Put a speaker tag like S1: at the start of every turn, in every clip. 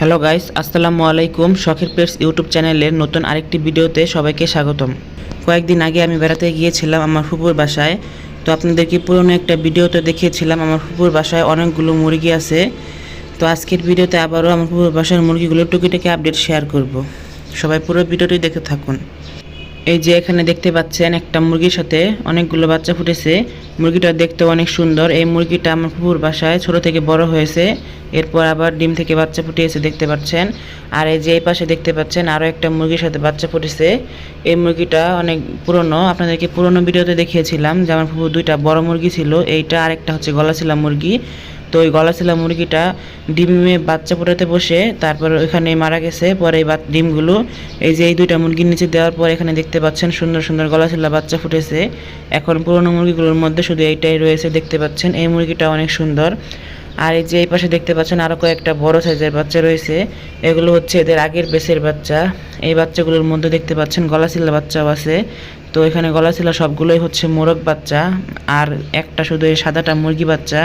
S1: Hello guys, আসসালামু আলাইকুম শখের পেটস ইউটিউব চ্যানেলের নতুন আরেকটি ভিডিওতে সবাইকে স্বাগতম। কয়েকদিন আগে আমি বেড়াতে গিয়েছিলাম আমার ফুপুর বাসায়। তো আপনাদেরকে পুরনো একটা ভিডিওতে দেখিয়েছিলাম আমার ফুপুর বাসায় অনেকগুলো মুরগি আছে। তো আজকের ভিডিওতে আবারও আমার ফুপুর বাসার মুরগিগুলো টুকিটাকি আপডেট শেয়ার করব। সবাই পুরো ভিডিওটি দেখে থাকুন। এই যে এখানে দেখতে পাচ্ছেন একটা মুরগির সাথে অনেকগুলো বাচ্চা ফুটেছে। মুরগিটা দেখতে অনেক সুন্দর। এই মুরগিটা আমার ফুপুর বাসায় ছোট থেকে বড় হয়েছে। এরপর আবার ডিম থেকে বাচ্চা ফুটিয়েছে দেখতে পাচ্ছেন। আর এই যে এই পাশে দেখতে পাচ্ছেন আরও একটা মুরগির সাথে বাচ্চা ফুটেছে। এই মুরগিটা অনেক পুরনো। আপনাদেরকে পুরনো ভিডিওতে দেখিয়েছিলাম যে আমার ফুপুর দুইটা বড় মুরগি ছিল। এইটা আরেকটা হচ্ছে গলা ছিলাম মুরগি। তো ওই গলাশিলা মুরগিটা ডিমে বাচ্চা ফোটাতে বসে, তারপর ওইখানে মারা গেছে। পরে এই ডিমগুলো, এই যে এই দুইটা মুরগির নিচে দেওয়ার পর এখানে দেখতে পাচ্ছেন সুন্দর সুন্দর গলাশিলা বাচ্চা ফুটেছে। এখন পুরনো মুরগিগুলোর মধ্যে শুধু এইটাই রয়েছে, দেখতে পাচ্ছেন। এই মুরগিটা অনেক সুন্দর। আর এই যে এই পাশে দেখতে পাচ্ছেন আরও কয়েকটা বড় সাইজের বাচ্চা রয়েছে। এগুলো হচ্ছে এদের আগের বেসের বাচ্চা। এই বাচ্চাগুলোর মধ্যে দেখতে পাচ্ছেন গলাছিলা বাচ্চাও আছে। তো এখানে গলাছিলা সবগুলোই হচ্ছে মোরগ বাচ্চা। আর একটা শুধু এই সাদাটা মুরগি বাচ্চা।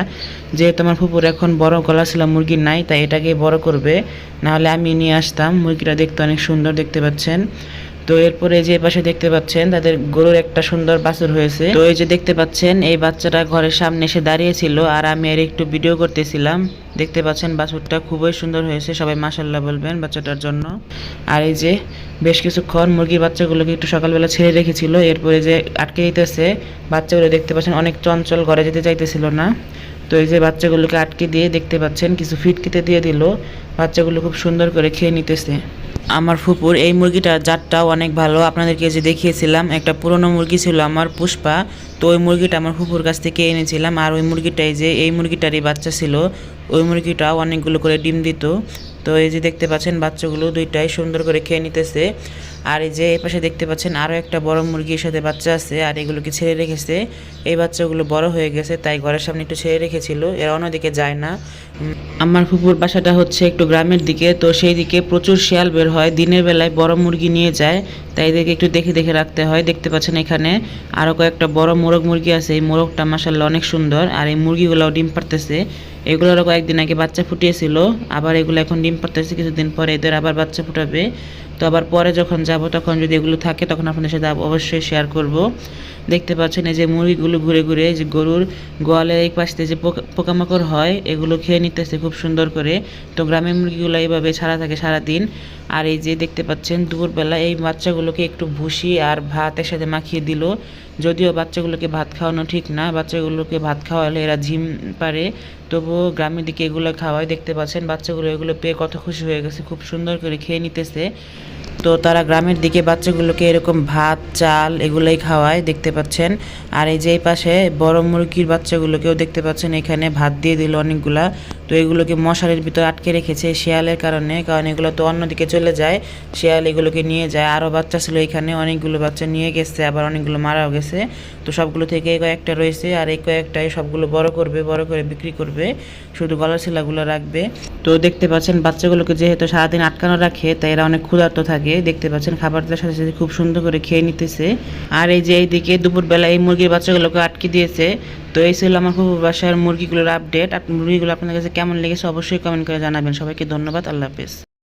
S1: যেহেতু আমার ফুপুর এখন বড় গলাছিলা মুরগি নাই, তাই এটাকে বড় করবে। নাহলে আমি নিয়ে আসতাম। মুরগিটা দেখতে অনেক সুন্দর দেখতে পাচ্ছেন। তো এরপরে যে পাশে দেখতে পাচ্ছেন, তাদের গরুর একটা সুন্দর বাছুর হয়েছে। তো এই যে দেখতে পাচ্ছেন, এই বাচ্চাটা ঘরের সামনে এসে দাঁড়িয়েছিল আর আমি এর একটু ভিডিও করতেছিলাম। দেখতে পাচ্ছেন, বাছুরটা খুবই সুন্দর হয়েছে, সবাই মাসাল্লাহ বলবেন বাচ্চাটার জন্য। আর এই যে বেশ কিছুক্ষণ মুরগির বাচ্চাগুলোকে একটু সকালবেলা ছেড়ে রেখেছিল, এরপরে যে আটকে দিতেছে, বাচ্চাগুলো দেখতে পাচ্ছেন, অনেক চঞ্চল ঘরে যেতে চাইতেছিল না। তো এই যে বাচ্চাগুলোকে আটকে দিয়ে দেখতে পাচ্ছেন, কিছু ফিট খেতে দিয়ে দিল, বাচ্চাগুলো খুব সুন্দর করে খেয়ে নিতেছে। আমার ফুপুর, এই মুরগিটার জাতটাও অনেক ভালো। আপনাদেরকে যে দেখিয়েছিলাম, একটা পুরনো মুরগি ছিল আমার পুষ্পা, তো ওই মুরগিটা আমার ফুপুর কাছ থেকে এনেছিলাম। আর ওই মুরগিটাই যে, এই মুরগিটারই বাচ্চা ছিল, ওই মুরগিটাও অনেকগুলো করে ডিম দিত। তো এই যে দেখতে পাচ্ছেন, বাচ্চাগুলো দুইটাই সুন্দর করে খেয়ে নিতেছে। আর এই যে এই পাশে দেখতে পাচ্ছেন আরও একটা বড় মুরগির সাথে বাচ্চা আছে, আর এগুলোকে ছেড়ে রেখেছে। এই বাচ্চাগুলো বড় হয়ে গেছে, তাই ঘরের সামনে একটু ছেড়ে রেখেছিল, এরা অন্যদিকে যায় না। আমার ফুপুর বাসাটা হচ্ছে একটু গ্রামের দিকে, তো সেই দিকে প্রচুর শিয়াল বের হয়। দিনের বেলায় বড় মুরগি নিয়ে যায়, তাই এদেরকে একটু দেখে দেখে রাখতে হয়। দেখতে পাচ্ছেন এখানে আরও কয়েকটা বড় মোরগ মুরগি আছে, এই মোরগটা মাসাল্লাহ অনেক সুন্দর, আর এই মুরগিগুলোও ডিম পারতেছে এগুলোরও কয়েকদিন আগে বাচ্চা ফুটিয়েছিল, আবার এগুলো এখন ডিম পারতেছে কিছুদিন পরে এদের আবার বাচ্চা ফুটাবে। তো আবার পরে যখন যাব, তখন যদি এগুলো থাকে, তখন আপনাদের সাথে অবশ্যই শেয়ার করব। দেখতে পাচ্ছেন এই যে মুরগিগুলো ঘুরে ঘুরে যে গরুর গোয়ালের এই পাশে যে পোকা- পোকামাকড় হয়, এগুলো খেয়ে নিতেছে খুব সুন্দর করে। তো গ্রামের মুরগিগুলো এইভাবে ছাড়া থাকে সারাদিন। আর এই যে দেখতে পাচ্ছেন, দুপুরবেলা এই বাচ্চাগুলোকে একটু ভুসি আর ভাত একসাথে মাখিয়ে দিল। যদিও বাচ্চাগুলোকে ভাত খাওয়ানো ঠিক না, বাচ্চাগুলোকে ভাত খাওয়ালে এরা ঝিম পারে। তবুও গ্রামের দিকে এগুলো খাওয়ায় দেখতে পাচ্ছেন, বাচ্চাগুলো এগুলো পেয়ে কত খুশি হয়ে গেছে, খুব সুন্দর করে খেয়ে নিতেছে। তো তারা গ্রামের দিকে বাচ্চাগুলোকে এরকম ভাত, চাল এগুলোই খাওয়ায় দেখতে পাচ্ছেন। আর এই যে এই পাশে বড় মুরগির বাচ্চাগুলোকেও দেখতে পাচ্ছেন, এখানে ভাত দিয়ে দিল অনেকগুলা। তো এগুলোকে মশারির ভিতর আটকে রেখেছে শিয়ালের কারণে, কারণ এগুলো তো অন্যদিকে চলে যায়। শিয়াল এগুলোকে নিয়ে যায়। আরও বাচ্চা ছিল এখানে, অনেকগুলো বাচ্চা নিয়ে গেছে, আবার অনেকগুলো মারাও গেছে। তো সবগুলো থেকে কয়েকটা রয়েছে, আর এই কয়েকটাই সবগুলো বড় করবে, বড় করে বিক্রি করবে। শুধু গলা শিলাগুলো রাখবে। তো দেখতে পাচ্ছেন, বাচ্চাগুলোকে যেহেতু সারাদিন আটকানো রাখে, তাই এরা অনেক ক্ষুধার্ত থাকে। দেখতে পাচ্ছেন খাবার দেওয়ার সাথে সাথে খুব সুন্দর করে খেয়ে নিতেছে। আর এই যে এইদিকে দুপুরবেলা এই মুরগির বাচ্চাগুলোকে আটকে দিয়েছে। তো এই ছিল আমার খুব বাসার মুরগিগুলোর আপডেট মুরগিগুলো আপনাদের কাছে কেমন লেগেছে অবশ্যই কমেন্ট করে জানাবেন। সবাইকে ধন্যবাদ, আল্লাহ হাফেজ।